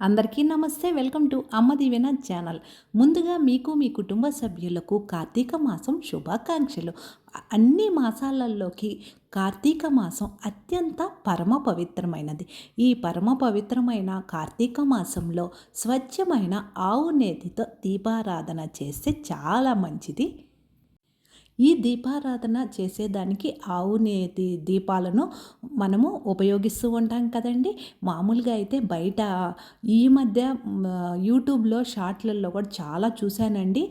అందరికీ నమస్తే. Welcome to అమ్మ దీవెన ఛానల్. ముందుగా మీకు మీ కుటుంబ సభ్యులకు కార్తీక మాసం శుభాకాంక్షలు. అన్ని మాసాలలోకి కార్తీక మాసం అత్యంత పరమ పవిత్రమైనది. ఈ పరమ పవిత్రమైన కార్తీక మాసంలో స్వచ్ఛమైన ఆవు నేతితో దీపారాధన చేస్తే చాలా మంచిది. ఈ దీపారాధన చేసేదానికి ఆవు నేతి దీపాలను మనము ఉపయోగిస్తూ ఉంటాం కదండి. మామూలుగా అయితే బయట ఈ మధ్య యూట్యూబ్లో షార్ట్లలో కూడా చాలా చూశానండి.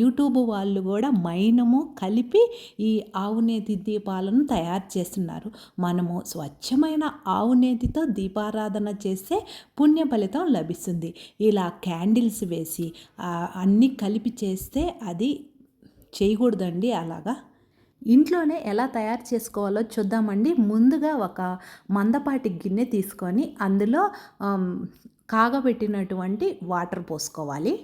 యూట్యూబ్ వాళ్ళు కూడా మైనము కలిపి ఈ ఆవునేతి దీపాలను తయారు చేస్తున్నారు. మనము స్వచ్ఛమైన ఆవు నేతితో దీపారాధన చేస్తే పుణ్య ఫలితం లభిస్తుంది. ఇలా క్యాండిల్స్ వేసి అన్నీ కలిపి చేస్తే అది చేయకూడదండి అలాగా? ఇంట్లోనే ఎలా తయారు చేసుకోవాలో చూద్దామండి. ముందుగా ఒక మందపాటి గిన్నె తీసుకొని అందులో కాగబెట్టినటువంటి వాటర్ పోసుకోవాలి.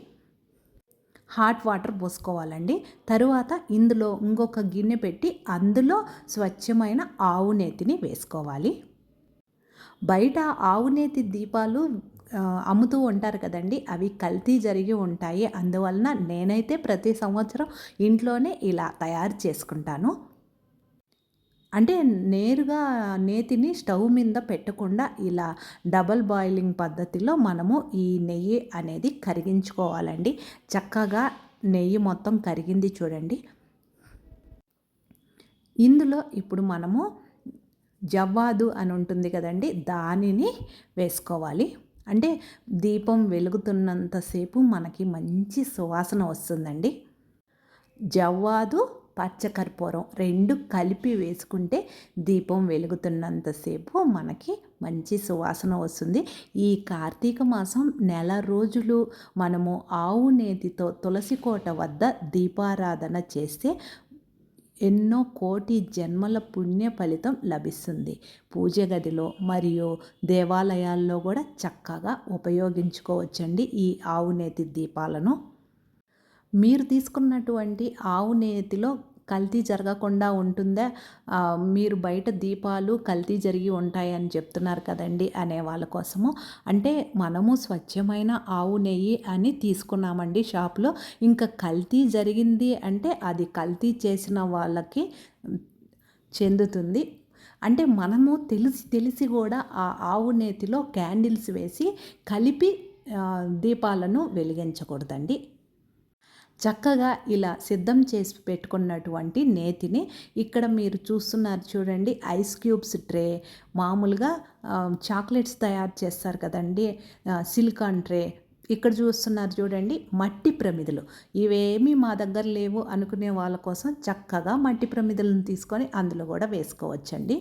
హాట్ వాటర్ పోసుకోవాలండి. తరువాత ఇందులో ఇంకొక గిన్నె పెట్టి అందులో స్వచ్ఛమైన ఆవు నేతిని వేసుకోవాలి. బయట ఆవు నేతి దీపాలు అమ్ముతూ ఉంటారు కదండి. అవి కల్తీ జరిగి ఉంటాయి. అందువలన నేనైతే ప్రతి సంవత్సరం ఇంట్లోనే ఇలా తయారు చేసుకుంటాను. అంటే నేరుగా నేతిని స్టవ్ మీద పెట్టకుండా ఇలా డబల్ బాయిలింగ్ పద్ధతిలో మనము ఈ నెయ్యి అనేది కరిగించుకోవాలండి. చక్కగా నెయ్యి మొత్తం కరిగింది చూడండి. ఇందులో ఇప్పుడు మనము జవ్వాదు అని ఉంటుంది కదండి. దానిని వేసుకోవాలి. అంటే దీపం వెలుగుతున్నంతసేపు మనకి మంచి సువాసన వస్తుందండి. జవ్వాదు పచ్చకర్పూరం రెండు కలిపి వేసుకుంటే దీపం వెలుగుతున్నంతసేపు మనకి మంచి సువాసన వస్తుంది. ఈ కార్తీక మాసం నెల రోజులు మనము ఆవు నేతితో తులసి కోట వద్ద దీపారాధన చేస్తే ఎన్నో కోటి జన్మల పుణ్య ఫలితం లభిస్తుంది. పూజ గదిలో మరియు దేవాలయాల్లో కూడా చక్కగా ఉపయోగించుకోవచ్చండి ఈ ఆవు నేతి దీపాలను. మీరు తీసుకున్నటువంటి ఆవు నేతిలో కల్తీ జరగకుండా ఉంటుందా? మీరు బయట దీపాలు కల్తీ జరిగి ఉంటాయని చెప్తున్నారు కదండి అనే వాళ్ళ కోసము. అంటే మనము స్వచ్ఛమైన ఆవు నెయ్యి అని తీసుకున్నామండి షాప్లో. ఇంకా కల్తీ జరిగింది అంటే అది కల్తీ చేసిన వాళ్ళకి చెందుతుంది. అంటే మనము తెలిసి తెలిసి కూడా ఆ ఆవు నేతిలో క్యాండిల్స్ వేసి కలిపి దీపాలను వెలిగించకూడదండి. చక్కగా ఇలా సిద్ధం చేసి పెట్టుకున్నటువంటి నేతిని ఇక్కడ మీరు చూస్తున్నారు చూడండి ఐస్ క్యూబ్స్ ట్రే. మామూలుగా చాక్లెట్స్ తయారు చేస్తారు కదండి సిలికాన్ ట్రే. ఇక్కడ చూస్తున్నారు చూడండి మట్టి ప్రమిదలు. ఇవేమీ మా దగ్గర లేవు అనుకునే వాళ్ళ కోసం చక్కగా మట్టి ప్రమిదలను తీసుకొని అందులో కూడా వేసుకోవచ్చండి.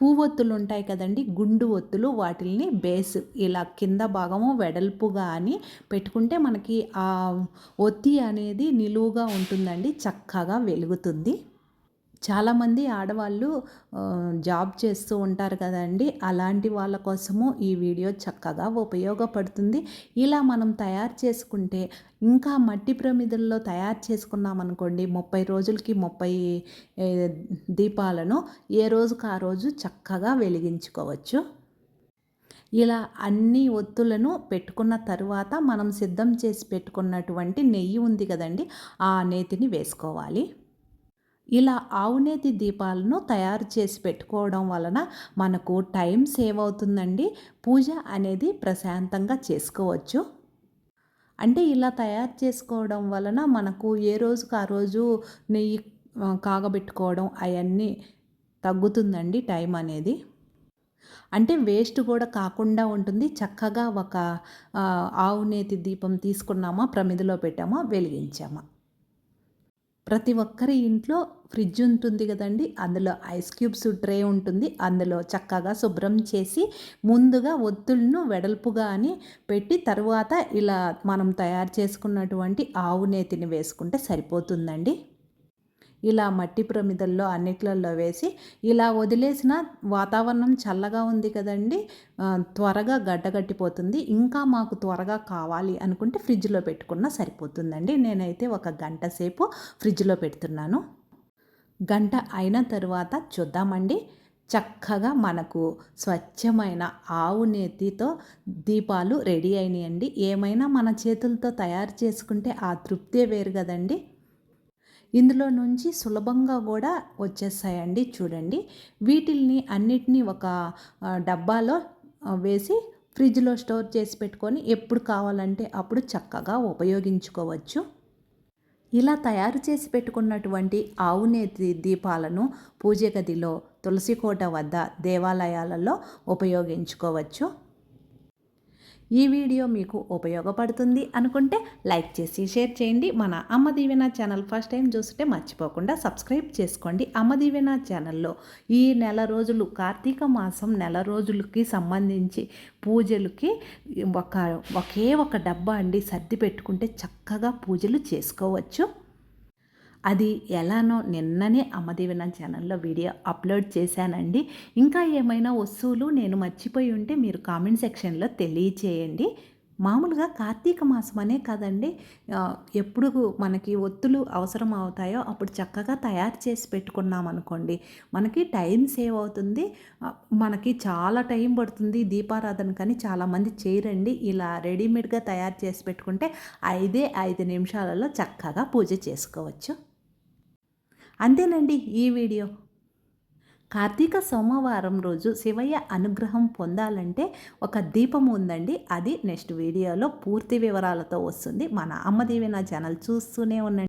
పువ్వొత్తులు ఉంటాయి కదండి గుండు ఒత్తులు వాటిల్ని బేస్ ఇలా కింద భాగము వెడల్పుగా అని పెట్టుకుంటే మనకి ఆ ఒత్తి అనేది నిలువుగా ఉంటుందండి చక్కగా వెలుగుతుంది. చాలామంది ఆడవాళ్ళు జాబ్ చేస్తూ ఉంటారు కదండి. అలాంటి వాళ్ళ కోసము ఈ వీడియో చక్కగా ఉపయోగపడుతుంది. ఇలా మనం తయారు చేసుకుంటే ఇంకా మట్టి ప్రమిదల్లో తయారు చేసుకున్నాం అనుకోండి ముప్పై రోజులకి ముప్పై దీపాలను ఏ రోజుకు ఆ రోజు చక్కగా వెలిగించుకోవచ్చు. ఇలా అన్ని ఒత్తులను పెట్టుకున్న తర్వాత మనం సిద్ధం చేసి పెట్టుకున్నటువంటి నెయ్యి ఉంది కదండి ఆ నేతిని వేసుకోవాలి. ఇలా ఆవునేతి దీపాలను తయారు చేసి పెట్టుకోవడం వలన మనకు టైం సేవ్ అవుతుందండి. పూజ అనేది ప్రశాంతంగా చేసుకోవచ్చు. అంటే ఇలా తయారు చేసుకోవడం వలన మనకు ఏ రోజుకు ఆ రోజు నెయ్యి కాగబెట్టుకోవడం అవన్నీ తగ్గుతుందండి టైం అనేది. అంటే వేస్ట్ కూడా కాకుండా ఉంటుంది. చక్కగా ఒక ఆవునేతి దీపం తీసుకున్నామా ప్రమిదిలో పెట్టామా వెలిగించామా. ప్రతి ఒక్కరి ఇంట్లో ఫ్రిడ్జ్ ఉంటుంది కదండి. అందులో ఐస్ క్యూబ్స్ ట్రే ఉంటుంది. అందులో చక్కగా శుభ్రం చేసి ముందుగా ఒత్తులను వెడల్పుగా అని పెట్టి తర్వాత ఇలా మనం తయారు చేసుకున్నటువంటి ఆవు నేతిని వేసుకుంటే సరిపోతుందండి. ఇలా మట్టి ప్రమిదల్లో అన్నిట్లలో వేసి ఇలా వదిలేసిన వాతావరణం చల్లగా ఉంది కదండి. త్వరగా గడ్డగట్టిపోతుంది. ఇంకా మాకు త్వరగా కావాలి అనుకుంటే ఫ్రిడ్జ్లో పెట్టుకున్నా సరిపోతుందండి. నేనైతే ఒక గంట సేపు ఫ్రిడ్జ్లో పెడుతున్నాను. గంట అయిన తర్వాత చూద్దామండి. చక్కగా మనకు స్వచ్ఛమైన ఆవు నేతితో దీపాలు రెడీ అయినాయండి. ఏమైనా మన చేతులతో తయారు చేసుకుంటే ఆ తృప్తే వేరు కదండి. ఇందులో నుంచి సులభంగా కూడా వచ్చేస్తాయండి చూడండి. వీటిల్ని అన్నిటినీ ఒక డబ్బాలో వేసి ఫ్రిడ్జ్లో స్టోర్ చేసి పెట్టుకొని ఎప్పుడు కావాలంటే అప్పుడు చక్కగా ఉపయోగించుకోవచ్చు. ఇలా తయారు చేసి పెట్టుకున్నటువంటి ఆవునేతి దీపాలను పూజ గదిలో తులసికోట వద్ద దేవాలయాలలో ఉపయోగించుకోవచ్చు. ఈ వీడియో మీకు ఉపయోగపడుతుంది అనుకుంటే లైక్ చేసి షేర్ చేయండి. మన అమ్మ దీవెన ఛానల్ ఫస్ట్ టైం చూస్తే మర్చిపోకుండా సబ్స్క్రైబ్ చేసుకోండి. అమ్మ దీవెన ఛానల్లో ఈ నెల రోజులు కార్తీక మాసం నెల రోజులకి సంబంధించి పూజలకి ఒక ఒకే ఒక డబ్బా అండి. సర్ది పెట్టుకుంటే చక్కగా పూజలు చేసుకోవచ్చు. అది ఎలానో నిన్ననే అమ్మదేవన ఛానల్లో వీడియో అప్లోడ్ చేశానండి. ఇంకా ఏమైనా వస్తువులు నేను మర్చిపోయి ఉంటే మీరు కామెంట్ సెక్షన్లో తెలియచేయండి. మామూలుగా కార్తీక మాసం అనే కదండి ఎప్పుడు మనకి ఒత్తులు అవసరం అవుతాయో అప్పుడు చక్కగా తయారు చేసి పెట్టుకున్నాం అనుకోండి. మనకి టైం సేవ్ అవుతుంది. మనకి చాలా టైం పడుతుంది దీపారాధన కానీ చాలామంది చేయరండి. ఇలా రెడీమేడ్గా తయారు చేసి పెట్టుకుంటే ఐదే ఐదు నిమిషాలలో చక్కగా పూజ చేసుకోవచ్చు. అంతేనండి ఈ వీడియో. కార్తీక సోమవారం రోజు శివయ్య అనుగ్రహం పొందాలంటే ఒక దీపం ఉందండి. అది నెక్స్ట్ వీడియోలో పూర్తి వివరాలతో వస్తుంది. మన అమ్మదేవి నా ఛానల్ చూస్తూనే ఉండండి.